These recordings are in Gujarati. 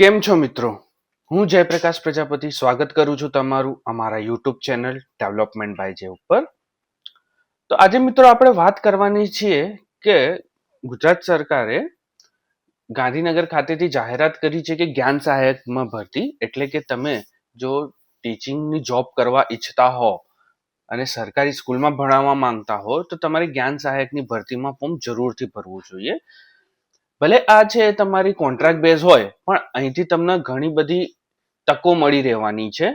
કેમ છો મિત્રો? હું જયપ્રકાશ પ્રજાપતિ. સ્વાગત કરું છું તમારું અમારા યુટ્યુબ ચેનલ ડેવલપમેન્ટ બાય જે ઉપર. તો આજે મિત્રો આપણે વાત કરવાની છીએ કે ગુજરાત સરકારે ગાંધીનગર ખાતેથી જાહેરાત કરી છે કે જ્ઞાન સહાયકમાં ભરતી એટલે કે તમે જો ટીચિંગની જોબ કરવા ઈચ્છતા હો અને સરકારી સ્કૂલમાં ભણાવવા માંગતા હો તો તમારે જ્ઞાન સહાયકની ભરતીમાં ફોર્મ જરૂરથી ભરવું જોઈએ. ભલે આ છે તમારી કોન્ટ્રાક્ટ બેઝ હોય, પણ અહીંથી તમને ઘણી બધી તકો મળી રહેવાની છે.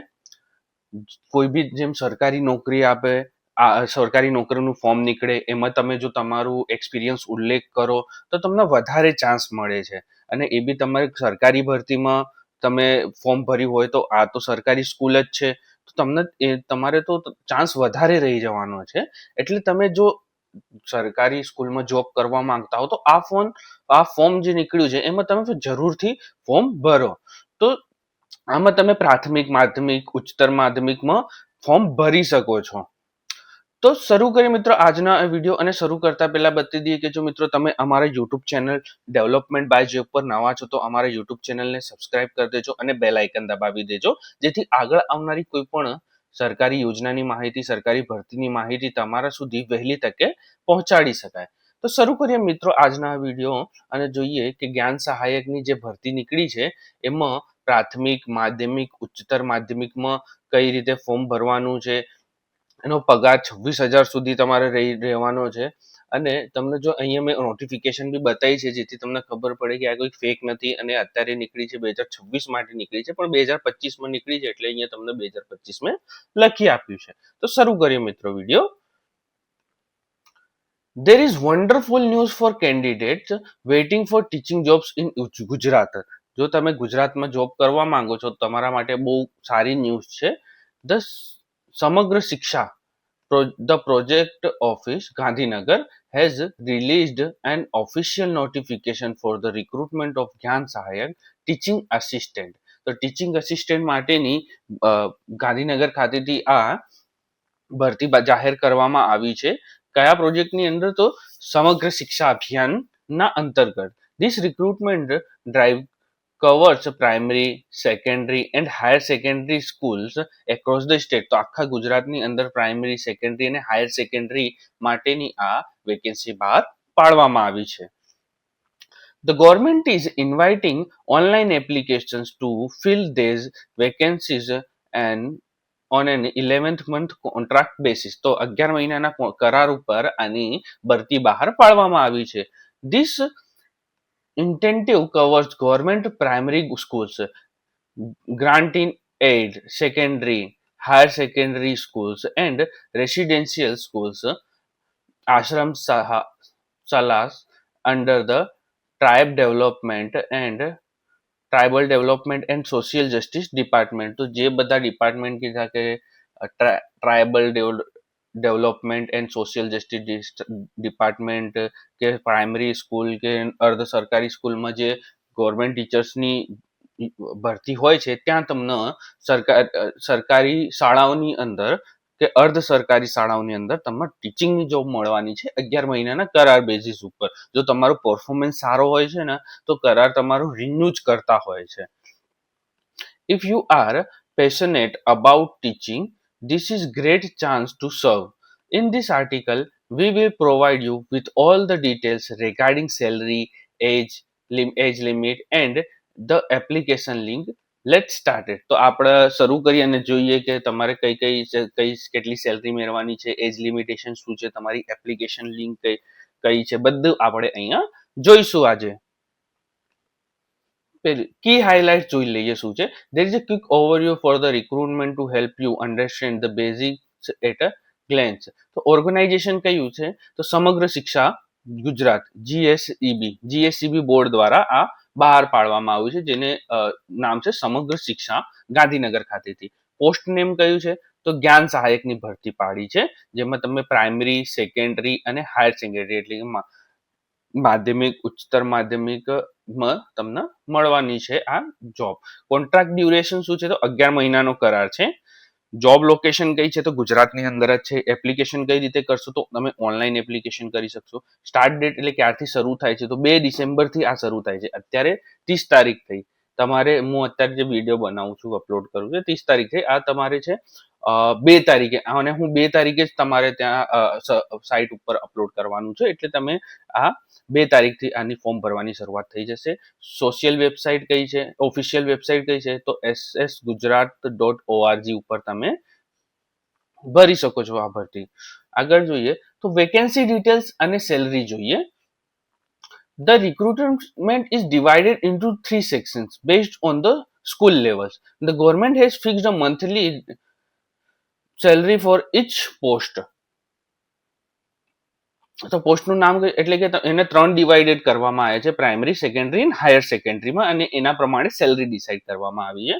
કોઈ બી જેમ સરકારી નોકરી આપે, આ સરકારી નોકરીનું ફોર્મ નીકળે, એમાં તમે જો તમારું એક્સપિરિયન્સ ઉલ્લેખ કરો, તો તમને વધારે ચાન્સ મળે છે. અને એ બી તમારે સરકારી ભરતીમાં તમે ફોર્મ ભર્યું હોય તો આ તો સરકારી સ્કૂલ જ છે. તો તમને એ તમારે તો ચાન્સ વધારે રહી જવાનો છે. એટલે તમે જો સરકારી સ્કૂલમાં જોબ કરવા માંગતા હો તો આ ફોર્મ આ ફોર્મ જે નીકળ્યું છે, એમાં તમે જરૂરથી ફોર્મ ભરો. તો આમાં તમે પ્રાથમિક, માધ્યમિક, ઉચ્ચતર માધ્યમિકમાં ફોર્મ ભરી શકો છો. તો શરૂ કરીએ મિત્રો આજના વીડિયો અને શરૂ કરતા પહેલા બતાવી દઈએ કે જો મિત્રો તમે અમારા યુટ્યુબ ચેનલ ડેવલપમેન્ટ બાય જે ઉપર નવા છો તો અમારા યુટ્યુબ ચેનલને સબસ્ક્રાઇબ કરી દેજો અને બેલ આઇકન દબાવી દેજો, જેથી આગળ આવનારી કોઈ પણ સરકારી યોજનાની માહિતી, સરકારી ભરતીની માહિતી તમારા સુધી વહેલી તકે પહોંચાડી શકાય. તો શરૂ કરીએ મિત્રો આજના વીડિયો અને જોઈએ કે જ્ઞાન સહાયકની જે ભરતી નીકળી છે, એમાં પ્રાથમિક, માધ્યમિક, ઉચ્ચતર માધ્યમિકમાં કઈ રીતે ફોર્મ ભરવાનું છે, એનો પગાર છવ્વીસ હજાર સુધી તમારે રહી, રહેવાનો છે. અને તમને જો અહીંયા મેં નોટિફિકેશન બી બતાવી છે, જેથી તમને ખબર પડે કે આ કોઈ ફેક નથી અને અત્યારે નીકળી છે બે હજાર છવ્વીસ માટે નીકળી છે, પણ બે હજાર પચીસમાં નીકળી છે એટલે અહીંયા તમને બે હજાર પચીસમાં લખી આપ્યું છે. તો શરૂ કરીએ મિત્રો video. There is wonderful news for candidates waiting for teaching jobs in Gujarat જો તમે ગુજરાતમાં જોબ કરવા માંગો છો તમારા માટે બહુ સારી ન્યૂઝ છે. The Samagra Shiksha the project office Gandhinagar has released an official notification for the recruitment of Gyan Sahayak teaching assistant. તો ટીચિંગ અસિસ્ટન્ટ માટેની ગાંધીનગર ખાતેથી આ ભરતી જાહેર કરવામાં આવી છે. કયા પ્રોજેક્ટની અંદર તો સમગ્ર શિક્ષા અભિયાનના અંતર્ગત. This recruitment drive covers primary secondary and higher secondary schools across the state તો આખા ગુજરાતની અંદર પ્રાઇમરી સેકન્ડરી અને હાયર સેકન્ડરી માટેની આ વેકેન્સી બહાર પાડવામાં આવી છે The government is inviting online applications to fill these vacancies and on an 11th month contract basis તો અગિયાર મહિનાના કરાર ઉપર આની ભરતી બહાર પાડવામાં આવી છે This incentive covers government primary schools granting aid secondary higher secondary schools and residential schools ashram saha salas under the tribe development and tribal development and social justice department તો જે બધા ડિપાર્ટમેન્ટ કીધા કે tribal development and social justice department કે પ્રાઇમરી સ્કૂલ કે અર્ધ સરકારી સ્કૂલમાં જે ગવર્મેન્ટ ટીચર્સની ભરતી હોય છે, ત્યાં તમને સરકાર સરકારી શાળાઓની અંદર કે અર્ધ સરકારી શાળાઓની અંદર તમને ટીચિંગની જોબ મળવાની છે અગિયાર મહિનાના કરાર બેઝિસ ઉપર જો તમારો પરફોર્મન્સ સારો હોય છે ને તો કરાર તમારો રિન્યુ જ કરતા હોય છે if you are passionate about teaching this is great chance to serve in this article we will provide you with all the details regarding salary age lim- age limit and the application let start તો આપણે શરૂ કરીએ અને જોઈએ કે તમારે કઈ કઈ કઈ કેટલી સેલરી મેળવવાની છે એજ લિમિટેશન શું છે, તમારી એપ્લિકેશન લિંક કઈ કઈ છે, બધું આપણે અહીંયા જોઈશું આજે. કી હાઇલાઇટ જોઈ લઈએ શું છે. There is a quick overview for the recruitment to help you understand the basic at a glance તો ઓર્ગેનાઇઝેશન કયું છે? તો સમગ્ર શિક્ષા ગુજરાત જીએસઈબી જીએસઈબી બોર્ડ દ્વારા આ બહાર પાડવામાં આવ્યું છે, જેને નામ છે સમગ્ર શિક્ષા ગાંધીનગર ખાતેથી. પોસ્ટ નેમ કયું છે? તો જ્ઞાન સહાયકની ભરતી પાડી છે, જેમાં તમે પ્રાઇમરી, સેકન્ડરી અને હાયર સેકન્ડરી એટલે કે માધ્યમિક, ઉચ્ચતર માધ્યમિકમાં તમને મળવાની છે આ જોબ. કોન્ટ્રાક્ટ ડ્યુરેશન શું છે? તો અગિયાર મહિનાનો કરાર છે. જોબ લોકેશન કઈ છે તો ગુજરાતની અંદર જ છે. એપ્લિકેશન કઈ રીતે કરશો તો તમે ઓનલાઈન એપ્લિકેશન કરી શકશો. સ્ટાર્ટ ડેટ એટલે ક્યારથી શરૂ થાય છે તો બે ડિસેમ્બરથી આ શરૂ થાય છે. અત્યારે ત્રીસ તારીખ થઈ. તમારે હું અત્યારે જે વીડિયો બનાવું છું અપલોડ કરું છું ત્રીસ તારીખે આ તમારે છે બે તારીખે અને હું બે તારીખે જ તમારે ત્યાં સાઇટ ઉપર અપલોડ કરવાનું છે, એટલે તમે આ બે તારીખથી આની ફોર્મ ભરવાની શરૂઆત થઈ જશે. સોશિયલ વેબસાઇટ કઈ છે? ઓફિશિયલ વેબસાઇટ કઈ છે? તો S S Gujarat dot ORG ઉપર તમે ભરી શકો છો આ ભરતી. આગળ જોઈએ, તો વેકેન્સી ડિટેલ્સ અને સેલરી જોઈએ. The recruitment is divided into three sections based on the school levels the government has fix a monthly salary for each post તો પોસ્ટનું નામ એટલે કે એને ત્રણ ડિવાઇડેડ કરવામાં આવે છે. પ્રાઇમરી સેકન્ડરી અને હાયર સેકન્ડરીમાં અને એના પ્રમાણે સેલરી ડિસાઇડ કરવામાં આવી છે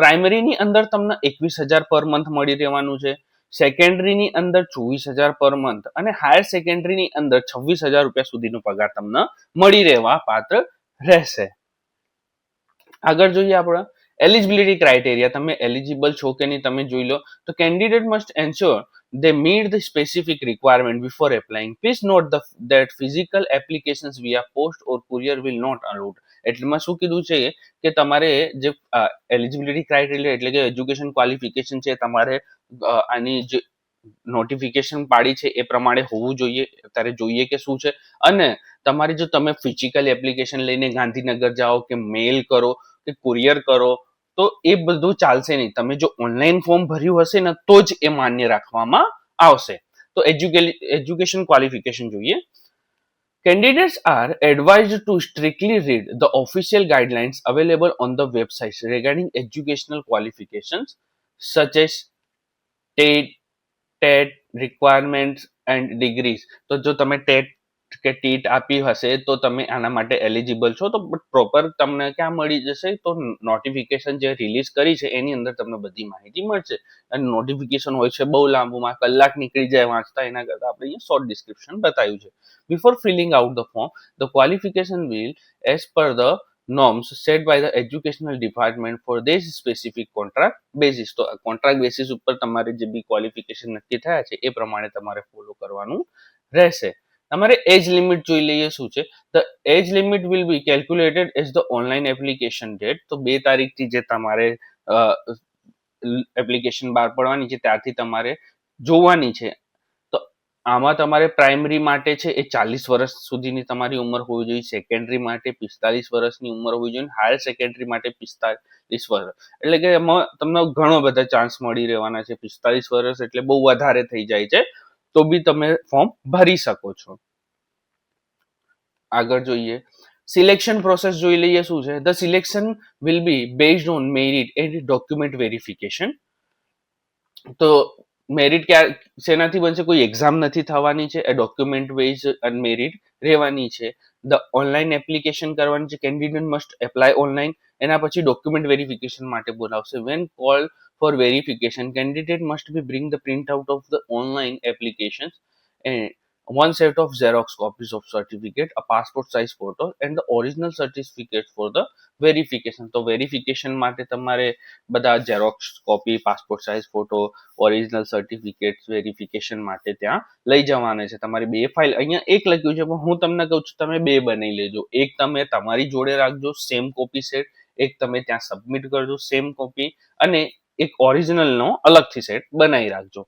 પ્રાઇમરીની અંદર તમને એકવીસ હજાર પર મંથ મળી રહેવાનું છે. સેકન્ડરીની અંદર ચોવીસ હજાર પર મંથ અને હાયર સેકન્ડરીની અંદર છવ્વીસ હજાર રૂપિયા સુધીનો પગાર તમને મળી રહેવા પાત્ર રહેશે. આગળ જોઈએ આપણે. એલિજિબિલિટી ક્રાઇટેરિયા તમે એલિજિબલ છો કે નહીં તમે જોઈ લો તો candidate must ensure they meet the specific requirement before applying. Please note the, that physical applications via post or courier will not allowed. એટલેમાં શું કીધું છે કે તમારે જે એલિજિબિલિટી ક્રાઇટેરિયા એટલે કે એજ્યુકેશન ક્વોલિફિકેશન છે તમારે આની જે નોટિફિકેશન પાડી છે એ પ્રમાણે હોવું જોઈએ તારે જોઈએ કે શું છે અને તમારે જો તમે ફિઝિકલ એપ્લિકેશન લઈને ગાંધીનગર જાઓ કે મેલ કરો કે કુરિયર કરો તો એ બધું ચાલશે નહીં તમે જો ઓનલાઈન ફોર્મ ભર્યું હશે ને તો જ એ માન્ય રાખવામાં આવશે તો એજ્યુકેશન ક્વોલિફિકેશન જોઈએ are advised to strictly read the official guidelines available on the websites regarding educational qualifications such as TET, TET requirements and degrees. તો જો તમે ટેટ કે ટીટ આપી હશે તો તમે આના માટે એલિજિબલ છો. તો પ્રોપર તમને ક્યાં મળી જશે? તો નોટિફિકેશન જે રિલીઝ કરી છે, એની અંદર તમને બધી માહિતી મળશે. અને નોટિફિકેશન હોય છે બહુ લાંબુમાં, કલાક નીકળી જાય વાંચતા, એના કરતાં આપણે અહીંયા શોર્ટ ડિસ્ક્રિપ્શન બતાવ્યું છે. Before filling out the form the qualification will as per the norms set by the educational department for this specific contract basis. તો કોન્ટ્રાક્ટ બેસિસ ઉપર તમારે જે બી ક્વોલિફિકેશન નક્કી થયા છે, એ પ્રમાણે તમારે ફોલો કરવાનું રહેશે. તમારે એજ લિમિટ જોઈ લઈએ શું છે? The age limit will be calculated as the online application date તો બે તારીખથી જે તમારે એપ્લિકેશન બહાર પડવાની છે ત્યારથી તમારે જોવાની છે. તો આમાં તમારે પ્રાઇમરી માટે છે એ ચાલીસ વર્ષ સુધીની તમારી ઉંમર હોવી જોઈએ. સેકન્ડરી માટે પિસ્તાલીસ વર્ષની ઉંમર હોવી જોઈએ હાયર સેકન્ડરી માટે પિસ્તાલીસ વર્ષ. એટલે કે એમાં તમને ઘણો બધા ચાન્સ મળી રહેવાના છે. પિસ્તાલીસ વર્ષ એટલે બહુ વધારે થઈ જાય છે. તો બી તમે ફોર્મ ભરી શકો છો. આગળ જોઈએ. સિલેક્શન પ્રોસેસ જોઈ લઈએ શું છે? The selection will be based on merit and document verification તો મેરિટ ક્યાં, શેનાથી બનશે? કોઈ એક્ઝામ નથી થવાની છે. એ ડોક્યુમેન્ટ બેઝ અને મેરિટ રહેવાની છે. ધ ઓનલાઈન એપ્લિકેશન કરવાની છે. કેન્ડિડેટ મસ્ટ એપ્લાય ઓનલાઈન એના પછી ડોક્યુમેન્ટ વેરિફિકેશન માટે બોલાવશે. When call for verification candidate must be bring the out of the online application and one set of Xerox copies of certificate, a passport size photo, and the original certificate for the verification. તો વેરિફિકેશન માટે તમારે બધા xerox copy passport size photo original certificate verification માટે ત્યાં લઈ જવાના છે તમારી બે ફાઇલ અહીંયા એક લખ્યું છે પણ હું તમને કહું છું તમે બે બનાવી લેજો એક તમે તમારી જોડે રાખજો સેમ કોપી સેટ એક તમે ત્યાં સબમિટ કરજો સેમ કોપી અને એક ઓરિજિનલનો અલગથી સેટ બનાવી રાખજો.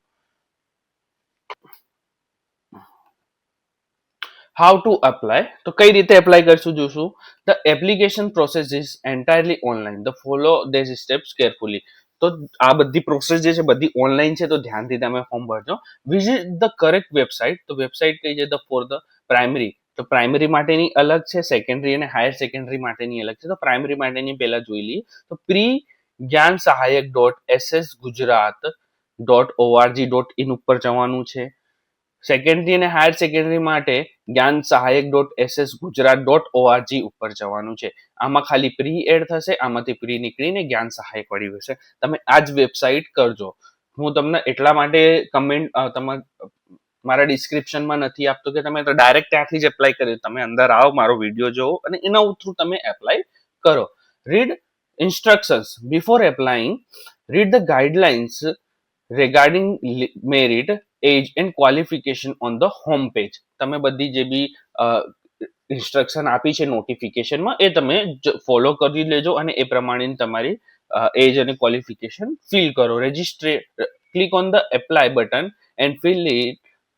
હાઉ ટુ અપ્લાય તો કઈ રીતે એપ્લાય કરશું જોશું? The application process is entirely online the follow these steps carefully તો આ બધી પ્રોસેસ જે છે, બધી ઓનલાઈન છે, તો ધ્યાનથી તમે ફોર્મ ભરજો. વિઝિટ ધ કરેક્ટ વેબસાઇટ તો વેબસાઇટ કઈ છે? ધ ફોર ધ પ્રાઇમરી તો પ્રાઇમરી માટેની અલગ છે સેકન્ડરી અને હાયર સેકન્ડરી માટેની અલગ છે. તો પ્રાઇમરી માટેની પહેલા જોઈ લઈએ. તો pre Gyan Sahayak dot SS Gujarat dot ORG dot in ઉપર જવાનું છે. સેકન્ડરી અને હાયર સેકન્ડરી માટે Gyan Sahayak dot SS Gujarat dot ORG ઉપર જવાનું છે. આમાં ખાલી પ્રી એડ થશે, આમાંથી પ્રી નીકળીને જ્ઞાન સહાયક વળી જશે. તમે આ જ વેબસાઇટ કરજો. હું તમને એટલા માટે કમેન્ટ તમારા મારા ડિસ્ક્રિપ્શનમાં નથી આપતો કે તમે ડાયરેક્ટ ત્યાંથી જ એપ્લાય કર્યો તમે અંદર આવો, મારો વીડિયો જોવો અને એના થ્રુ તમે એપ્લાય કરો. Read instructions before applying read the guidelines regarding merit, age, and qualification on the home page. તમે બધી જે બી ઇન્સ્ટ્રક્શન આપી છે નોટિફિકેશનમાં એ તમે ફોલો કરી લેજો અને એ પ્રમાણે તમારી એજ અને ક્વોલિફિકેશન ફિલ કરો. Register click on the apply button and fill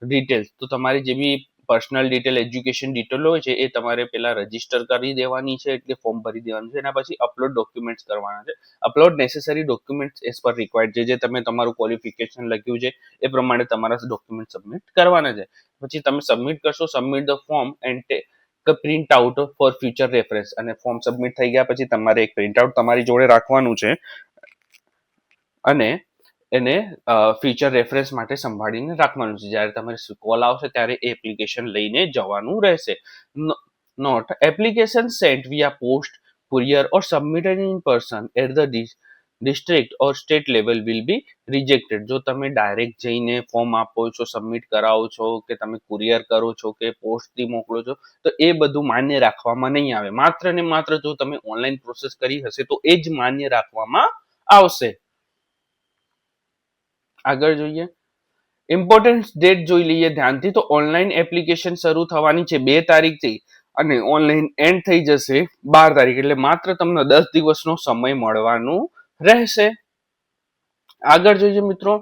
details તો તમારી જે બી પર્સનલ ડિટેલ એજ્યુકેશન ડિટેલ હોય છે, એ તમારે પેલા રજિસ્ટર કરી દેવાની છે, એટલે ફોર્મ ભરી દેવાનું છે, એના પછી અપલોડ ડોક્યુમેન્ટ્સ કરવાના છે. Upload necessary documents as per required જે જે તમે તમારું ક્વોલિફિકેશન લખ્યું છે, એ પ્રમાણે તમારા ડોક્યુમેન્ટ સબમિટ કરવાના છે. પછી તમે સબમિટ કરશો submit the form and print out for future reference અને ફોર્મ સબમિટ થઈ ગયા પછી તમારે એક પ્રિન્ટ આઉટ તમારી જોડે રાખવાનું છે. અને એને ફ્યુચર રેફરન્સ માટે સંભાળીને રાખવાનું છે. જ્યારે તમારે કોલ આવશે ત્યારે એ એપ્લિકેશન લઈને જવાનું રહેશે. Note application sent via post courier or submitted in person at the district or state level will be rejected. જો તમે ડાયરેક્ટ જઈને ફોર્મ આપો છો સબમિટ કરાવો છો કે તમે કુરિયર કરો છો કે પોસ્ટથી મોકલો છો, તો એ બધું માન્ય રાખવામાં નહીં આવે. માત્ર ને માત્ર જો તમે ઓનલાઈન પ્રોસેસ કરી હશે તો એ જ માન્ય રાખવામાં આવશે. આગળ જોઈએ. ઇમ્પોર્ટન્ટ ડેટ જોઈ લઈએ ધ્યાનથી. તો ઓનલાઈન એપ્લિકેશન શરૂ થવાની છે બે તારીખથી અને ઓનલાઈન એન્ડ થઈ જશે બાર તારીખ. એટલે માત્ર તમને દસ દિવસનો સમય મળવાનું રહેશે. આગળ જોઈએ મિત્રો.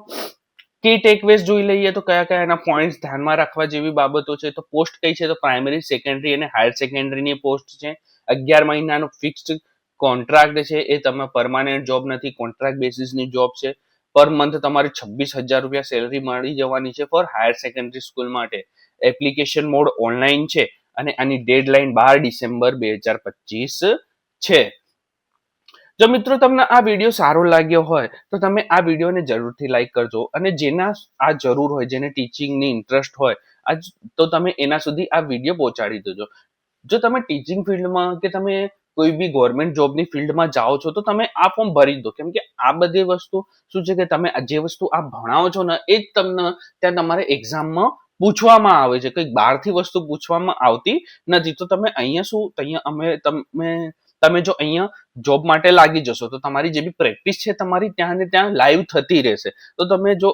કી ટેકવેઝ જોઈ લઈએ તો કયા કયા એના પોઈન્ટ્સ ધ્યાનમાં રાખવા જેવી બાબતો છે. તો પોસ્ટ કઈ છે? તો પ્રાઇમરી સેકન્ડરી અને હાયર સેકન્ડરીની પોસ્ટ છે. અગિયાર મહિનાનો ફિક્સ્ડ કોન્ટ્રાક્ટ છે. એ તમે પરમાનન્ટ જોબ નથી. કોન્ટ્રાક્ટ બેસિસની જોબ છે. પર મંથ તમારે છવ્વીસ હજાર રૂપિયા સેલરી મળી જવાની છે ફોર હાયર સેકન્ડરી સ્કૂલ માટે. એપ્લિકેશન મોડ ઓનલાઈન છે અને આની ડેડલાઇન બાર ડિસેમ્બર બે હજાર પચીસ છે. જો મિત્રો તમને આ વીડિયો સારો લાગ્યો હોય, તો તમે આ વિડીયોને જરૂરથી લાઈક કરજો અને જેના આ જરૂર હોય, જેને ટીચિંગની ઇન્ટરેસ્ટ હોય આ તો તમે એના સુધી આ વીડિયો પહોંચાડી દેજો. જો તમે ટીચિંગ ફિલ્ડમાં કે તમે કોઈ બી ગવર્મેન્ટ જોબની ફિલ્ડમાં જાઓ છો તો તમે આ ફોર્મ ભરી દો. કેમ કે આ બધી વસ્તુ શું છે કે તમે જે વસ્તુ આ ભણાવો છો ને, એ જ તમને ત્યાં તમારે એક્ઝામમાં પૂછવામાં આવે છે. કંઈક બહારથી વસ્તુ પૂછવામાં આવતી નથી. તો તમે અહીંયા શું, અહીંયા અમે, તમે તમે જો અહીંયા જોબ માટે લાગી જશો, તો તમારી જે બી પ્રેક્ટિસ છે તમારી ત્યાં ને ત્યાં લાઈવ થતી રહેશે. તો તમે જો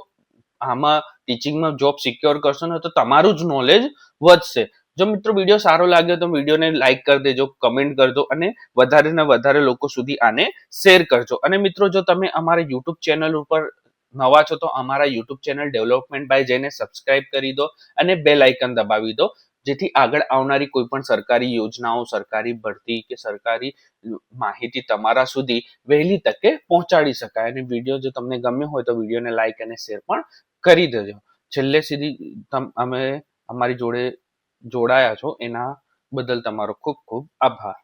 આમાં ટીચિંગમાં જોબ સિક્યોર કરશો ને, તો તમારું જ નોલેજ વધશે. જો મિત્રો વીડિયો સારો લાગ્યો તો વિડીયોને લાઈક કરી દેજો કમેન્ટ કરજો અને વધારે ને વધારે લોકો સુધી આને શેર કરજો. અને મિત્રો જો તમે અમારા યુટ્યુબ ચેનલ ઉપર નવા છો તો અમારા યુટ્યુબ ચેનલ ડેવલપમેન્ટ બાય જઈને સબસ્ક્રાઇબ કરી દો અને બે લાઇકન દબાવી દો, જેથી આગળ આવનારી કોઈ પણ સરકારી યોજનાઓ, સરકારી ભરતી કે સરકારી માહિતી તમારા સુધી વહેલી તકે પહોંચાડી શકાય. અને વીડિયો જો તમને ગમ્યો હોય તો વિડીયોને લાઈક અને શેર પણ કરી દેજો. છેલ્લે સુધી અમે અમારી જોડે જોડાયા છો એના બદલ તમારો ખૂબ ખૂબ આભાર.